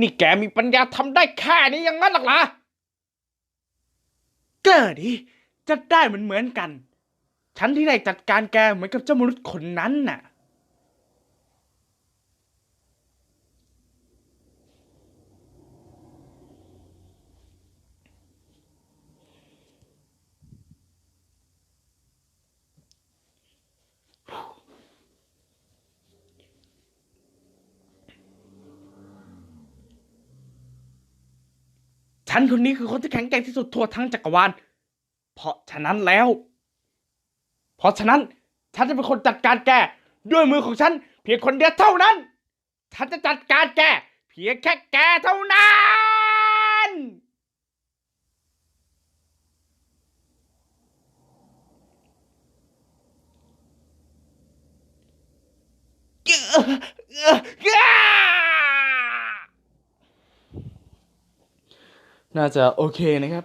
นี่แกมีปัญญาทำได้แค่นี้ยังงั้นหรอกล่ะเกิดดิจะได้เหมือนเหมือนกัน ฉันที่ได้จัดการแกเหมือนกับเจ้ามนุษย์คนนั้นน่ะ ฉันคนนี้คือคนที่แข็งแกร่งที่สุดทั่วทั้งจักรวาล เพราะฉะนั้นแล้ว เพราะฉะนั้นฉันจะเป็นคนจัดการแกด้วยมือของฉัน เพียงคนเดียวเท่านั้น ฉันจะจัดการแกเพียงแค่แกเท่านั้น น่าจะโอเคนะครับ